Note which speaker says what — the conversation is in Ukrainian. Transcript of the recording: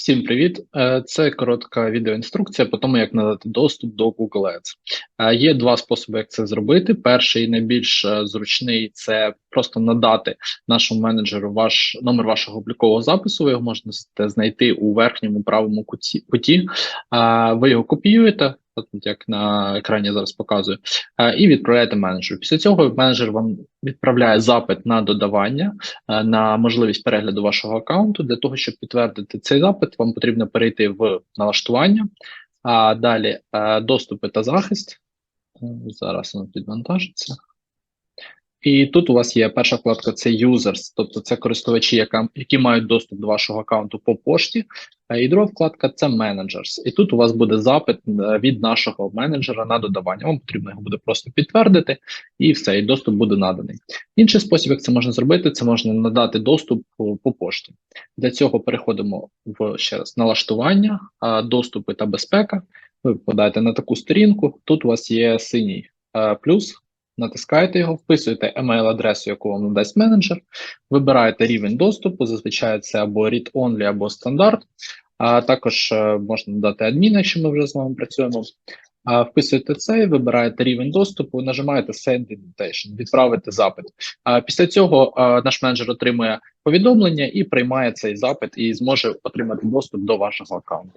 Speaker 1: Всім привіт! Е, Це коротка відеоінструкція по тому, як надати доступ до Google Ads. Е, Є два способи, як це зробити. Перший найбільш е, зручний це просто надати нашому менеджеру ваш номер вашого облікового запису. Ви його можете знайти у верхньому правому куті Ви його копіюєте, от як на екрані зараз показую, е, і відправляєте менеджеру. Після цього менеджер вам відправляє запит на додавання е, на можливість перегляду вашого аккаунту. Для того, щоб підтвердити цей запит, вам потрібно перейти в налаштування, а далі е, доступи та захист. Зараз воно підвантажиться. І тут у вас є перша вкладка це users, тобто це користувачі, які мають доступ до вашого аккаунту по пошті. Е, І друга вкладка це managers. І тут у вас буде запит е, від нашого менеджера на додавання. Вам потрібно його буде просто підтвердити, і все, і доступ буде наданий. Інший спосіб, як це можна зробити, це можна надати доступ по, по пошті. Для цього переходимо в ще раз налаштування, доступи та безпека. Ви попадаєте на таку сторінку. Тут у вас є синій е, плюс. Натискаєте його, вписуєте емейл-адресу, яку вам надасть менеджер, вибираєте рівень доступу, зазвичай це або read-only, або стандарт. А також е, можна додати адмін, якщо ми вже з вами працюємо. Вписуєте це, вибираєте рівень доступу, нажимаєте Send Invitation, відправити запит. А після цього наш менеджер отримує повідомлення і приймає цей запит і зможе отримати доступ до вашого аккаунту.